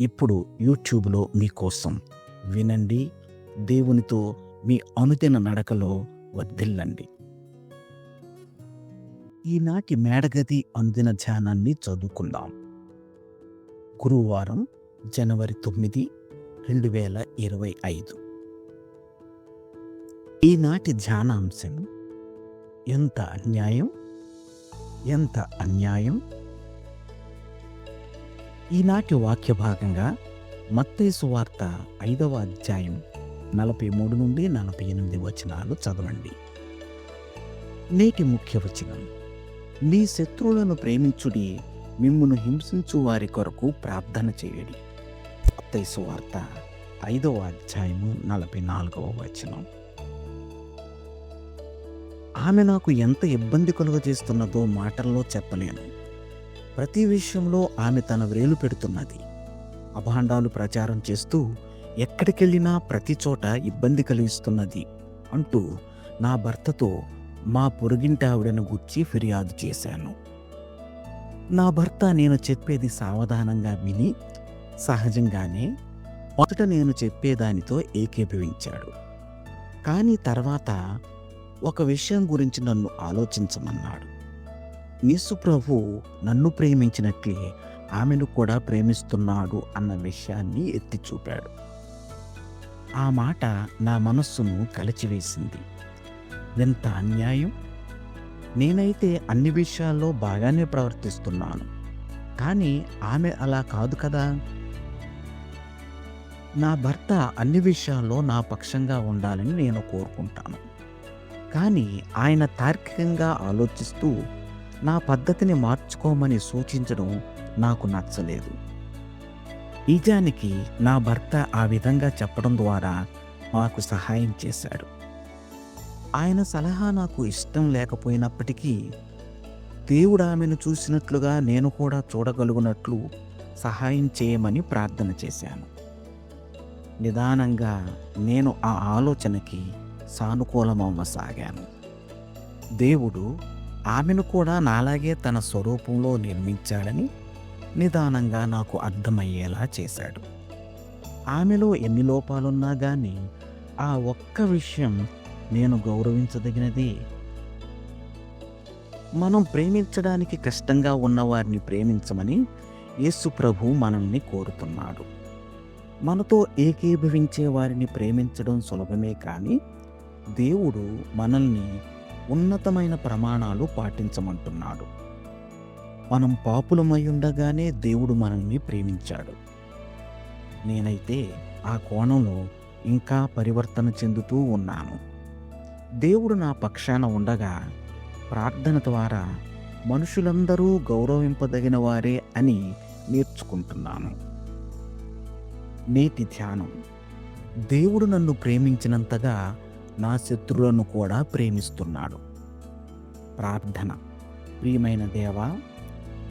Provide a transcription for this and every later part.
ఇప్పుడు యూట్యూబ్లో మీకోసం. వినండి దేవునితో మీ అనుదిన నడకలో వర్ధిల్లండి. ఈనాటి మేడగది అనుదిన ధ్యానాన్ని చదువుకుందాం. గురువారం జనవరి తొమ్మిది రెండు వేల ఇరవై ఐదు. ఈనాటి ధ్యానాంశం ఎంత అన్యాయం? ఎంత అన్యాయం? ఈనాటి వాక్య భాగంగా మత్తేసు వార్త ఐదవ అధ్యాయం నలభై మూడు నుండి నలభై ఎనిమిది వచనాలు చదవండి. నేటి ముఖ్య వచనం. మీ శత్రువులను ప్రేమించుడి మిమ్మును హింసించు వారి కొరకు ప్రార్థన చేయడి. మత్తేసు వార్త ఐదవ అధ్యాయము నలభై నాలుగవ వచనం. ఆమె నాకు ఎంత ఇబ్బంది కలుగజేస్తున్నదో మాటల్లో చెప్పలేను. ప్రతి విషయంలో ఆమె తన వ్రేలు పెడుతున్నది. అభాండాలు ప్రచారం చేస్తూ ఎక్కడికెళ్ళినా ప్రతి చోట ఇబ్బంది కలిగిస్తున్నది అంటూ నా భర్తతో మా పొరుగింటావిడను గుర్చి ఫిర్యాదు చేశాను. నా భర్త నేను చెప్పేది సావధానంగా విని సహజంగానే మొదట నేను చెప్పేదానితో ఏకీభవించాడు. కానీ తర్వాత ఒక విషయం గురించి నన్ను ఆలోచించమన్నాడు. యేసు ప్రభు నన్ను ప్రేమించినట్లే ఆమెను కూడా ప్రేమిస్తున్నాడు అన్న విషయాన్ని ఎత్తి చూపాడు. ఆ మాట నా మనస్సును కలిచివేసింది. ఎంత అన్యాయం? నేనైతే అన్ని విషయాల్లో బాగానే ప్రవర్తిస్తున్నాను. కానీ ఆమె అలా కాదు కదా. నా భర్త అన్ని విషయాల్లో నా పక్షంగా ఉండాలని నేను కోరుకుంటాను. కానీ ఆయన తార్కికంగా ఆలోచిస్తూ నా పద్ధతిని మార్చుకోమని సూచించడం నాకు నచ్చలేదు. నిజానికి నా భర్త ఆ విధంగా చెప్పడం ద్వారా మాకు సహాయం చేశాడు. ఆయన సలహా నాకు ఇష్టం లేకపోయినప్పటికీ దేవుడు ఆమెను చూసినట్లుగా నేను కూడా చూడగలుగునట్లు సహాయం చేయమని ప్రార్థన చేశాను. నిదానంగా నేను ఆ ఆలోచనకి సానుకూలమవ్వసాగాను. దేవుడు ఆమెను కూడా నాలాగే తన స్వరూపంలో నిర్మించాడని నిదానంగా నాకు అర్థమయ్యేలా చేశాడు. ఆమెలో ఎన్ని లోపాలున్నా కానీ ఆ ఒక్క విషయం నేను గౌరవించదగినది మనం ప్రేమించడానికి కష్టంగా ఉన్నవారిని ప్రేమించమని యేసు ప్రభు మనల్ని కోరుతున్నాడు. మనతో ఏకీభవించే వారిని ప్రేమించడం సులభమే కానీ దేవుడు మనల్ని ఉన్నతమైన ప్రమాణాలు పాటించమంటున్నాడు. మనం పాపులమై ఉండగానే దేవుడు మనల్ని ప్రేమించాడు. నేనైతే ఆ కోణంలో ఇంకా పరివర్తన చెందుతూ ఉన్నాను. దేవుడు నా పక్షాన ఉండగా ప్రార్థన ద్వారా మనుషులందరూ గౌరవింపదగిన వారే అని నేర్చుకుంటున్నాను. నేటి ధ్యానం. దేవుడు నన్ను ప్రేమించినంతగా నా శత్రువులను కూడా ప్రేమిస్తున్నాడు. ప్రార్థన. ప్రియమైన దేవా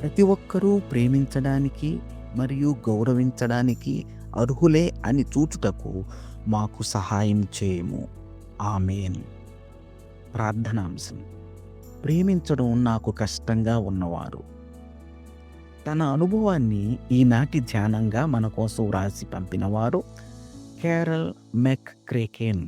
ప్రతి ఒక్కరూ ప్రేమించడానికి మరియు గౌరవించడానికి అర్హులే అని చూచుటకు మాకు సహాయం చేయము. ఆమెన్. ప్రార్థనాంశం. ప్రేమించడం నాకు కష్టంగా ఉన్నవారు. తన అనుభవాన్ని ఈనాటి ధ్యానంగా మన కోసం వ్రాసి పంపినవారు కేరల్ మెక్ క్రేకేన్.